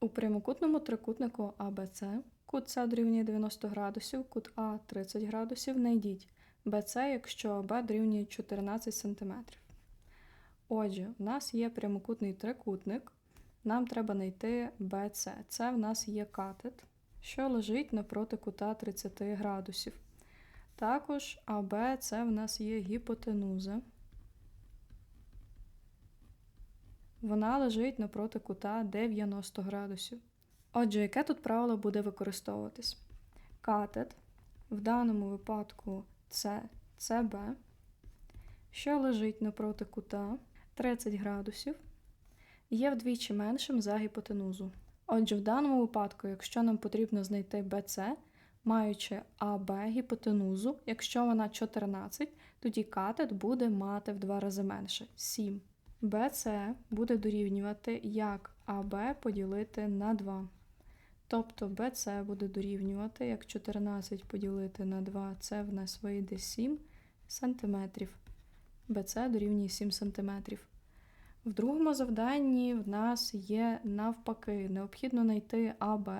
У прямокутному трикутнику АБЦ кут С дорівнює 90 градусів, кут А 30 градусів. Знайдіть БЦ, якщо АБ дорівнює 14 см. Отже, в нас є прямокутний трикутник. Нам треба знайти БЦ. Це в нас є катет, що лежить напроти кута 30 градусів. Також АБ це в нас є гіпотенуза. Вона лежить напроти кута 90 градусів. Отже, яке тут правило буде використовуватись? Катет, в даному випадку це ЦБ, що лежить напроти кута 30 градусів, є вдвічі меншим за гіпотенузу. Отже, в даному випадку, якщо нам потрібно знайти BC, маючи АБ гіпотенузу, якщо вона 14, тоді катет буде мати в два рази менше 7. BC буде дорівнювати як АБ поділити на 2. Тобто BC буде дорівнювати як 14 поділити на 2, це в нас вийде 7 см. BC дорівнює 7 см. В другому завданні в нас є навпаки, необхідно знайти АБ,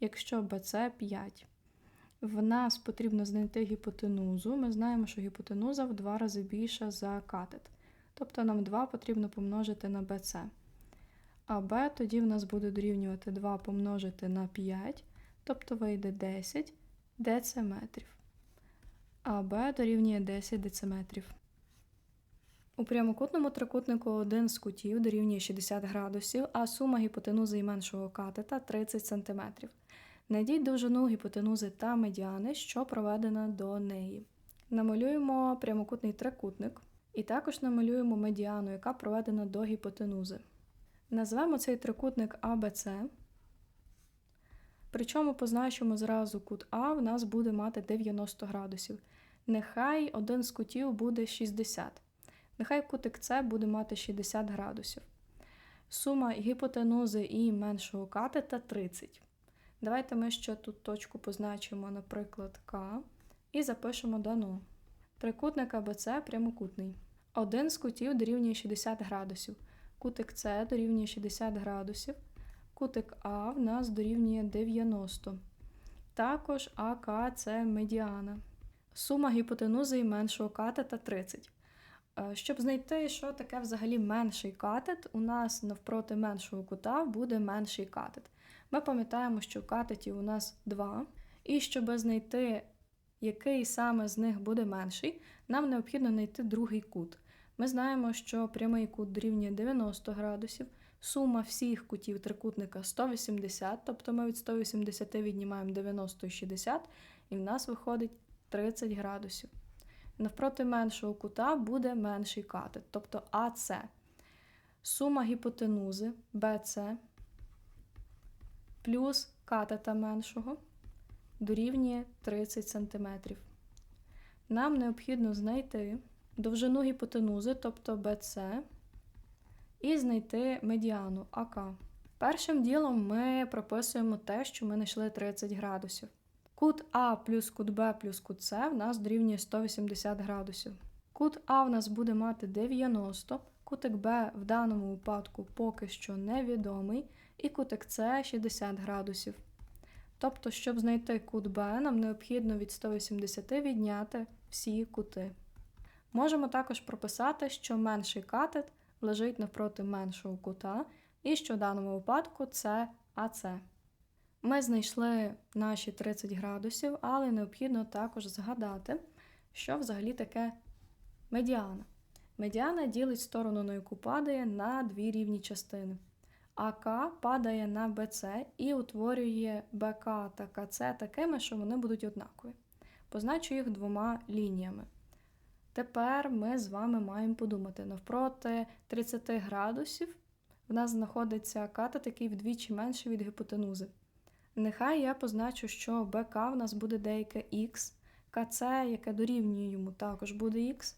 якщо BC 5. В нас потрібно знайти гіпотенузу. Ми знаємо, що гіпотенуза в два рази більша за катет. Тобто нам 2 потрібно помножити на BC. А b тоді в нас буде дорівнювати 2 помножити на 5, тобто вийде 10 дециметрів. А b дорівнює 10 дециметрів. У прямокутному трикутнику один з кутів дорівнює 60 градусів, а сума гіпотенузи і меншого катета 30 см. Найдіть довжину гіпотенузи та медіани, що проведена до неї. Намалюємо прямокутний трикутник і також намалюємо медіану, яка проведена до гіпотенузи. Назвемо цей трикутник АБЦ. Причому позначимо зразу кут А в нас буде мати 90 градусів. Нехай один з кутів буде 60. Нехай кутик С буде мати 60 градусів. Сума гіпотенузи і меншого катета 30. Давайте ми ще тут точку позначимо, наприклад, К, і запишемо дано. Трикутник АБЦ прямокутний. Один з кутів дорівнює 60 градусів. Кутик С дорівнює 60 градусів. Кутик А в нас дорівнює 90. Також АК це медіана. Сума гіпотенузи меншого катета 30. Е, Щоб знайти, що таке взагалі менший катет, у нас навпроти меншого кута буде менший катет. Ми пам'ятаємо, що катетів у нас 2. І щоб знайти, який саме з них буде менший, нам необхідно знайти другий кут. Ми знаємо, що прямий кут дорівнює 90 градусів, сума всіх кутів трикутника 180, тобто ми від 180 віднімаємо 90 і 60, і в нас виходить 30 градусів. Навпроти меншого кута буде менший катет, тобто АС. Сума гіпотенузи BC плюс катета меншого дорівнює 30 см. Нам необхідно знайти довжину гіпотенузи, тобто BC, і знайти медіану АК. Першим ділом ми прописуємо те, що ми знайшли 30 градусів. Кут А плюс кут Б плюс кут С в нас дорівнює 180 градусів. Кут А в нас буде мати 90, кутик Б в даному випадку поки що невідомий, і кутик С 60 градусів. Тобто, щоб знайти кут Б, нам необхідно від 180 відняти всі кути. Можемо також прописати, що менший катет лежить навпроти меншого кута, і що в даному випадку це АС. Ми знайшли наші 30 градусів, але необхідно також згадати, що взагалі таке медіана. Медіана ділить сторону, на яку падає, на дві рівні частини. АК падає на БЦ і утворює БК та КЦ такими, що вони будуть однакові. Позначу їх двома лініями. Тепер ми з вами маємо подумати: навпроти 30 градусів в нас знаходиться катет, який вдвічі менший від гіпотенузи. Нехай я позначу, що БК в нас буде деяке Х, КЦ, яке дорівнює йому, також буде Х,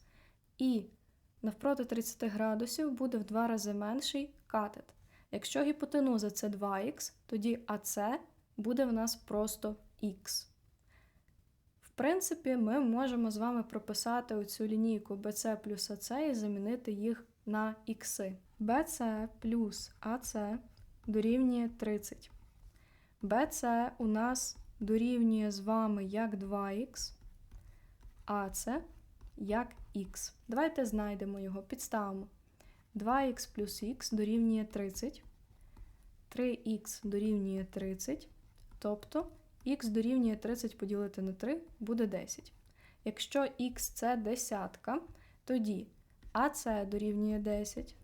і навпроти 30 градусів буде в два рази менший катет. Якщо гіпотенуза це 2х, тоді АС буде в нас просто Х. В принципі, ми можемо з вами прописати оцю лінійку BC плюс AC і замінити їх на ікси. BC плюс AC дорівнює 30. BC у нас дорівнює з вами як 2х, а це як х. Давайте знайдемо його, підставимо. 2х плюс х дорівнює 30. 3х дорівнює 30. Тобто х дорівнює 30 поділити на 3 буде 10. Якщо х це десятка, тоді АС дорівнює 10.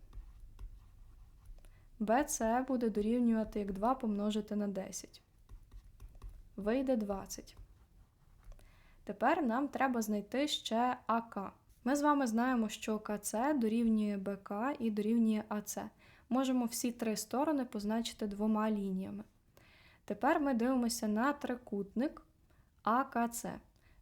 BC буде дорівнювати як 2 помножити на 10. Вийде 20. Тепер нам треба знайти ще АК. Ми з вами знаємо, що КЦ дорівнює БК і дорівнює АЦ. Можемо всі три сторони позначити двома лініями. Тепер ми дивимося на трикутник АКЦ.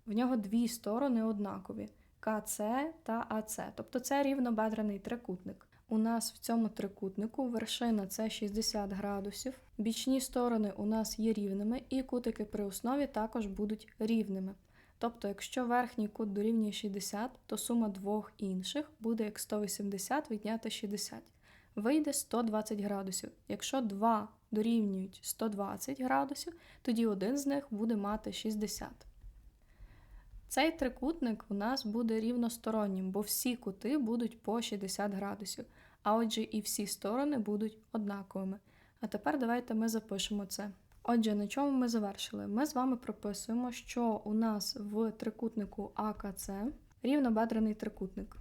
В нього дві сторони однакові КЦ та АЦ. Тобто це рівнобедрений трикутник. У нас в цьому трикутнику вершина це 60 градусів, бічні сторони у нас є рівними, і кутики при основі також будуть рівними. Тобто, якщо верхній кут дорівнює 60, то сума двох інших буде як 180 відняти 60. Вийде 120 градусів. Якщо два дорівнюють 120 градусів, тоді один з них буде мати 60. Цей трикутник у нас буде рівностороннім, бо всі кути будуть по 60 градусів, а отже, і всі сторони будуть однаковими. А тепер давайте ми запишемо це. Отже, на чому ми завершили? Ми з вами прописуємо, що у нас в трикутнику АКЦ рівнобедрений трикутник.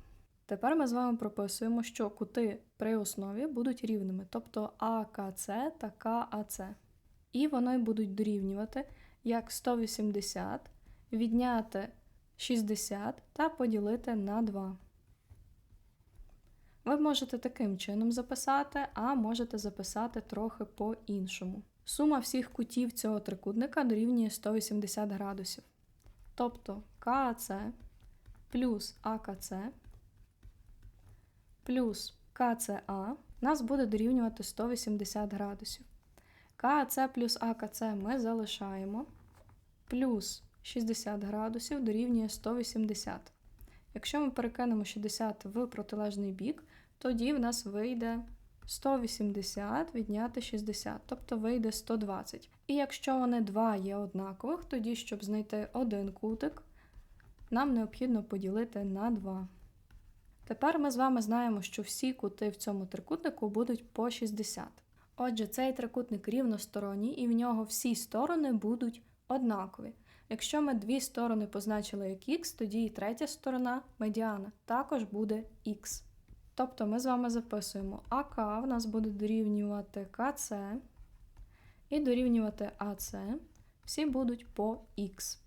Тепер ми з вами прописуємо, що кути при основі будуть рівними, тобто АКЦ та КАЦ. І вони будуть дорівнювати як 180 відняти 60 та поділити на 2. Ви можете таким чином записати, а можете записати трохи по-іншому. Сума всіх кутів цього трикутника дорівнює 180 градусів. Тобто КАЦ плюс АКЦ плюс КЦА нас буде дорівнювати 180 градусів. КАЦ плюс АКЦ ми залишаємо. Плюс 60 градусів дорівнює 180. Якщо ми перекинемо 60 в протилежний бік, тоді в нас вийде 180 відняти 60, тобто вийде 120. І якщо вони два є однакових, тоді, щоб знайти один кутик, нам необхідно поділити на 2. Тепер ми з вами знаємо, що всі кути в цьому трикутнику будуть по 60. Отже, цей трикутник рівносторонній, і в нього всі сторони будуть однакові. Якщо ми дві сторони позначили як х, тоді і третя сторона медіана також буде х. Тобто ми з вами записуємо АК в нас буде дорівнювати КЦ і дорівнювати АЦ. Всі будуть по х.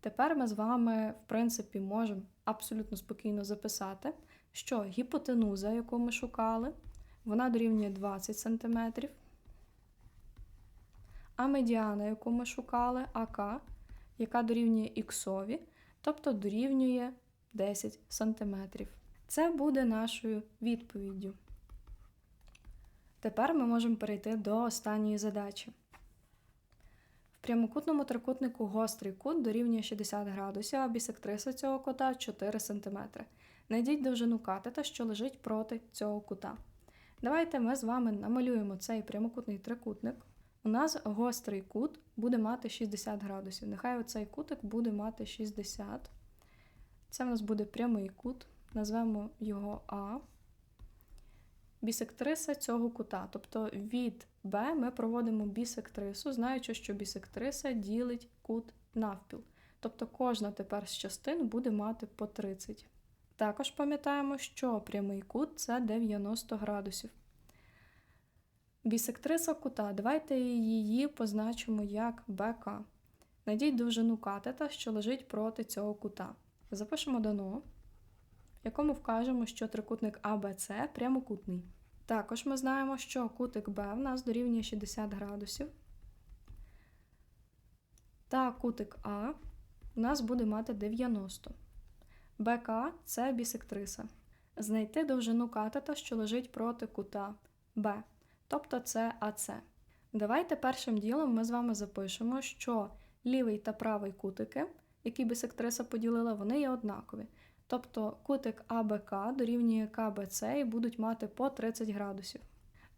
Тепер ми з вами, в принципі, можемо абсолютно спокійно записати, що гіпотенуза, яку ми шукали, вона дорівнює 20 см, а медіана, яку ми шукали, АК, яка дорівнює х, тобто дорівнює 10 см. Це буде нашою відповіддю. Тепер ми можемо перейти до останньої задачі. В прямокутному трикутнику гострий кут дорівнює 60 градусів, а бісектриса цього кута 4 см. Найдіть довжину катета, що лежить проти цього кута. Давайте ми з вами намалюємо цей прямокутний трикутник. У нас гострий кут буде мати 60 градусів. Нехай оцей кутик буде мати 60. Це в нас буде прямий кут, назвемо його А. Бісектриса цього кута. Тобто від Б ми проводимо бісектрису, знаючи, що бісектриса ділить кут навпіл. Тобто кожна тепер з частин буде мати по 30. Також пам'ятаємо, що прямий кут це 90 градусів. Бісектриса кута. Давайте її позначимо як БК. Найдіть довжину катета, що лежить проти цього кута. Запишемо дано, в якому вкажемо, що трикутник АБЦ прямокутний. Також ми знаємо, що кутик Б в нас дорівнює 60 градусів. Та кутик А у нас буде мати 90. БК це бісектриса. Знайти довжину катета, що лежить проти кута Б тобто це АЦ. Давайте першим ділом ми з вами запишемо, що лівий та правий кутики, які бісектриса поділила, вони є однакові. Тобто кутик АБК дорівнює КБЦ і будуть мати по 30 градусів.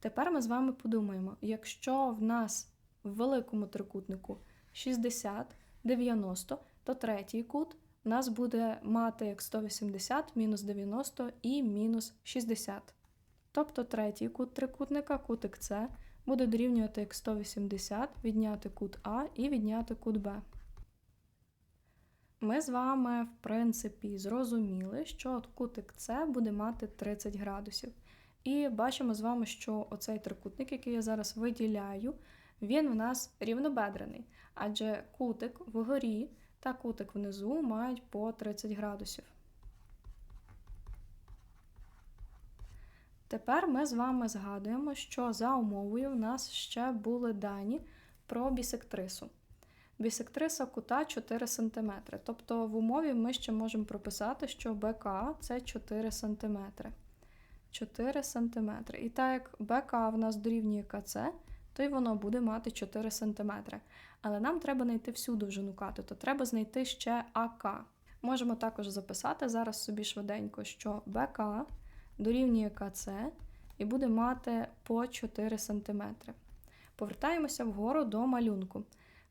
Тепер ми з вами подумаємо, якщо в нас в великому трикутнику 60, 90, то третій кут у нас буде мати як 180, мінус 90 і мінус 60. Тобто третій кут трикутника, кутик С, буде дорівнювати як 180, відняти кут А і відняти кут Б. Ми з вами, в принципі, зрозуміли, що кутик С буде мати 30 градусів. І бачимо з вами, що оцей трикутник, який я зараз виділяю, він в нас рівнобедрений, адже кутик вгорі та кутик внизу мають по 30 градусів. Тепер ми з вами згадуємо, що за умовою в нас ще були дані про бісектрису. Бісектриса кута 4 см. Тобто в умові ми ще можемо прописати, що БК це 4 см. 4 см. І так як БК в нас дорівнює КЦ, то й воно буде мати 4 см. Але нам треба знайти всю довжину кату, то треба знайти ще АК. Можемо також записати зараз собі швиденько, що БК дорівнює КЦ і буде мати по 4 см. Повертаємося вгору до малюнку.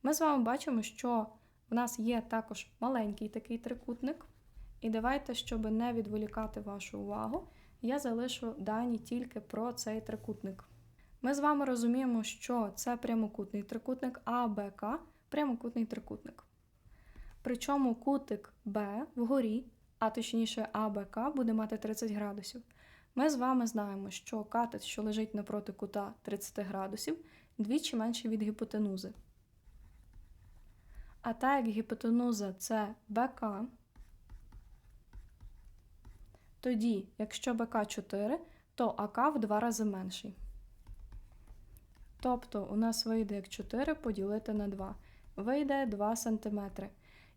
Ми з вами бачимо, що в нас є також маленький такий трикутник. І давайте, щоб не відволікати вашу увагу, я залишу дані тільки про цей трикутник. Ми з вами розуміємо, що це прямокутний трикутник, а БК прямокутний трикутник. Причому кутик Б вгорі, а точніше АБК, буде мати 30 градусів. Ми з вами знаємо, що катет, що лежить напроти кута 30 градусів, двічі менший від гіпотенузи. А так як гіпотенуза це БК, тоді, якщо БК 4, то АК в два рази менший. Тобто у нас вийде як 4 поділити на 2. Вийде 2 см.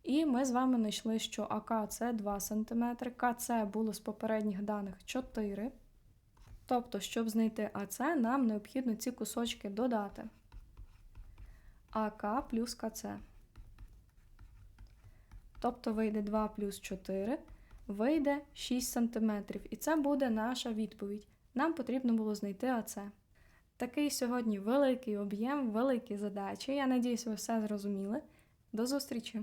І ми з вами знайшли, що АК це 2 см, КЦ було з попередніх даних 4. Тобто, щоб знайти АЦ, нам необхідно ці кусочки додати. АК плюс КЦ. Тобто вийде 2 плюс 4, вийде 6 см. І це буде наша відповідь. Нам потрібно було знайти АЦ. Такий сьогодні великий об'єм, великі задачі. Я надіюсь, ви все зрозуміли. До зустрічі!